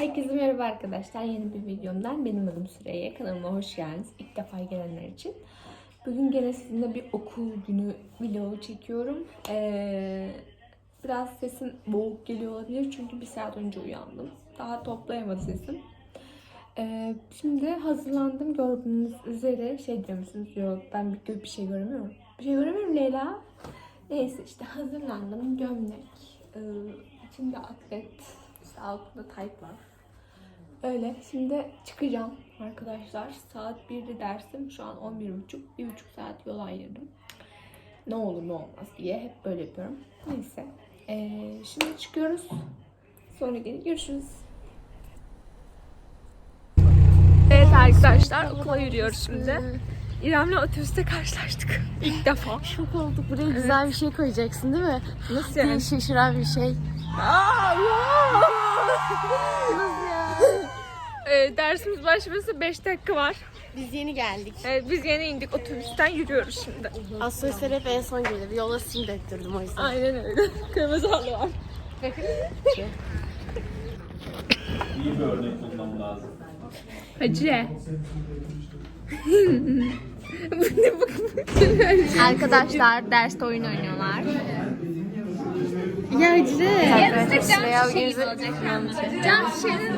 Herkese merhaba arkadaşlar. Yeni bir videomdan benim adım Süreyya. Kanalıma hoş geldiniz. İlk defa gelenler için. Bugün gene sizinle bir okul günü vlogu çekiyorum. Ee, biraz sesim boğuk geliyor olabilir çünkü bir saat önce uyandım. Daha toplayamadı sesim. Ee, şimdi hazırlandım gördüğünüz üzere şey diyormuşsunuz yok ben bir, bir şey göremiyorum. Bir şey göremiyorum Leyla. Neyse işte hazırlandım gömlek, ee, içinde atlet, işte altında tayt var. Öyle. Şimdi çıkacağım arkadaşlar. Saat 1'de dersim. Şu an 11.30. 1,5 saat yol ayırdım. Ne olur ne olmaz diye hep böyle yapıyorum. Neyse. Ee, şimdi çıkıyoruz. Sonra gelip görüşürüz. Evet arkadaşlar okula yürüyoruz şimdi. İrem'le otobüste karşılaştık. İlk defa. Şok olduk. Buraya güzel bir şey koyacaksın değil mi? Nasıl Bir yani? şaşıran bir şey. Aa, Nasıl Ee, dersimiz başlaması 5 dakika var. Biz yeni geldik. Evet, biz yeni indik otobüsten yürüyoruz şimdi. Astrosfer hep en son gelir. Yola sim döktürdüm o yüzden. Aynen öyle. Kırmızı halı var. İyi bir örnek bulmam lazım. Hacı. Arkadaşlar derste oyun oynuyorlar. Ya. Yarısı Sıraya cam olacak. Cam şişenin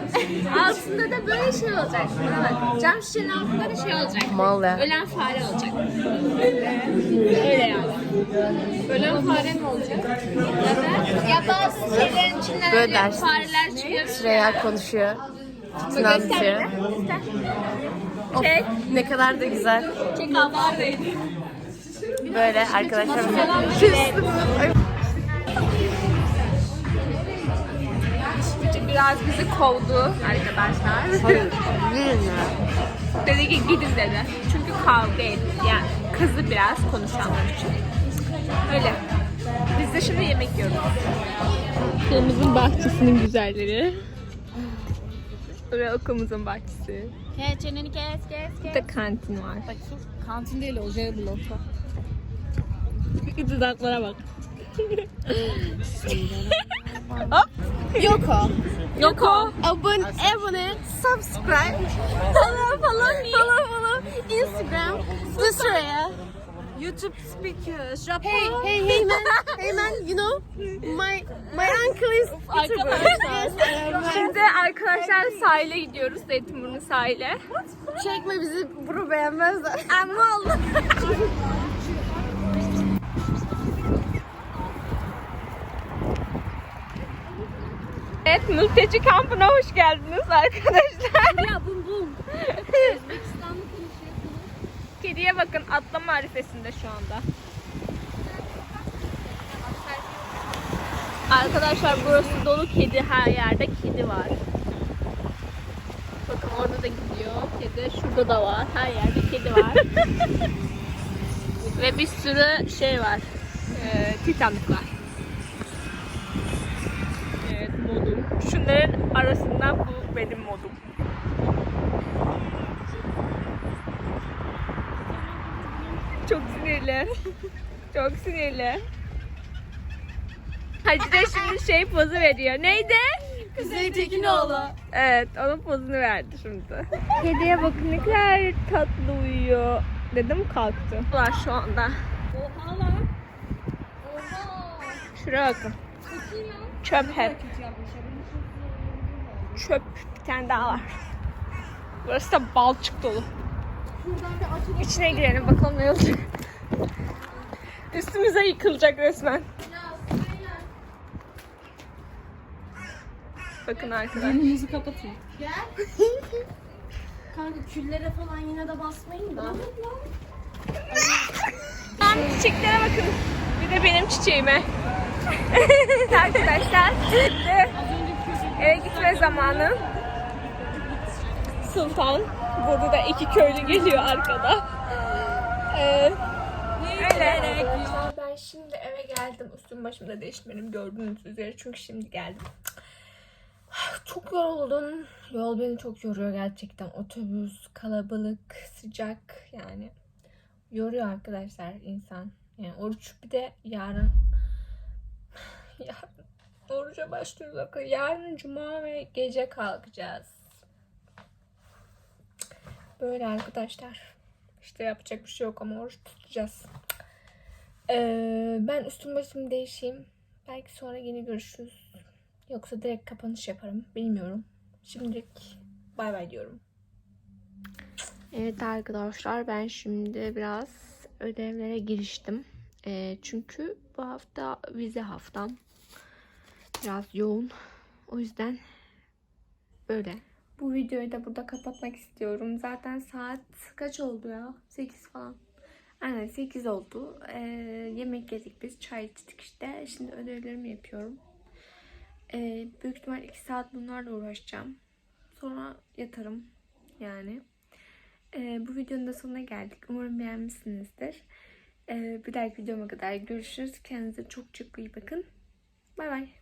altında da böyle şey olacak. Bak, cam şişenin altında da şey olacak. Mal ya. Ölen fare olacak. Öyle yani. Ölen fare mi olacak? Ya bazı şeylerin içinden Böyle öyle ders. fareler çıkıyor. Sıraya konuşuyor. Bütün anlatıyor. Çek. Ne kadar da güzel. Çek abardaydı. Böyle arkadaşlar. Biraz bizi kovdu arkadaşlar. Ya. dedi ki gidin dedi. Çünkü kavga etti. Yani kızı biraz konuşanlar için. Öyle. Biz de şimdi yemek yiyoruz. Köyümüzün bahçesinin güzelleri. Burası okulumuzun bahçesi. Kes çeneni kes kes Bir de kantin var. Bakayım. Kantin değil o J bloku. Dudaklara bak. Yoko. Yok o. Abone, abone, subscribe, follow, follow, follow, follow, Instagram, Sıraya. YouTube speaker. Japon. Hey, hey, hey man, hey man, you know, my my uncle is Arkadaşlar. Şimdi arkadaşlar sahile gidiyoruz. Zeytinburnu sahile. Çekme bizi, bunu beğenmezler. Ama Allah. Evet, mülteci kampına hoş geldiniz arkadaşlar. Ya bum bum. Kediye bakın, atlama arifesinde şu anda. Arkadaşlar burası dolu kedi, her yerde kedi var. Bakın orada da gidiyor kedi, şurada da var, her yerde kedi var. Ve bir sürü şey var, ee, titanlık var. Modum. Şunların arasından bu benim modum. Çok sinirli. Çok sinirli. Hacı de şimdi şey pozu veriyor. Neydi? Kuzey Tekinoğlu. Evet, onun pozunu verdi şimdi. Kediye bakın ne kadar tatlı uyuyor. Dedim kalktı. Var şu anda. Oha lan. Şuraya bakın. Çöp hep. Çöp. Bir tane daha var. Burası da balçık dolu. İçine girelim bakalım ne olacak. Üstümüze yıkılacak resmen. Bakın arkadaşlar. Yüzü kapatın. Gel. Kanka küllere falan yine de basmayın da. Tam çiçeklere bakın. Bir de benim çiçeğime. Arkadaşlar şimdi eve gitme zamanı. Sultan. Burada da iki köylü geliyor arkada. Ee, öyle. Ben şimdi eve geldim. Üstüm başımı da değişmedim gördüğünüz üzere. Çünkü şimdi geldim. Çok yoruldum. Yol beni çok yoruyor gerçekten. Otobüs, kalabalık, sıcak yani. Yoruyor arkadaşlar insan. Yani oruç bir de yarın yarın Oruca başlıyoruz. Yarın cuma ve gece kalkacağız. Böyle arkadaşlar. İşte yapacak bir şey yok ama oruç tutacağız. Ee, ben üstüm başımı değişeyim. Belki sonra yine görüşürüz. Yoksa direkt kapanış yaparım. Bilmiyorum. Şimdilik bay bay diyorum. Evet arkadaşlar ben şimdi biraz ödevlere giriştim. Ee, çünkü bu hafta vize haftam. Biraz yoğun. O yüzden böyle. Bu videoyu da burada kapatmak istiyorum. Zaten saat kaç oldu ya? 8 falan. Aynen 8 oldu. Ee, yemek yedik biz. Çay içtik işte. Şimdi ödevlerimi yapıyorum. Ee, büyük ihtimal 2 saat bunlarla uğraşacağım. Sonra yatarım. Yani. Ee, bu videonun da sonuna geldik. Umarım beğenmişsinizdir. Ee, bir dahaki videoma kadar görüşürüz. Kendinize çok çok iyi bakın. Bay bay.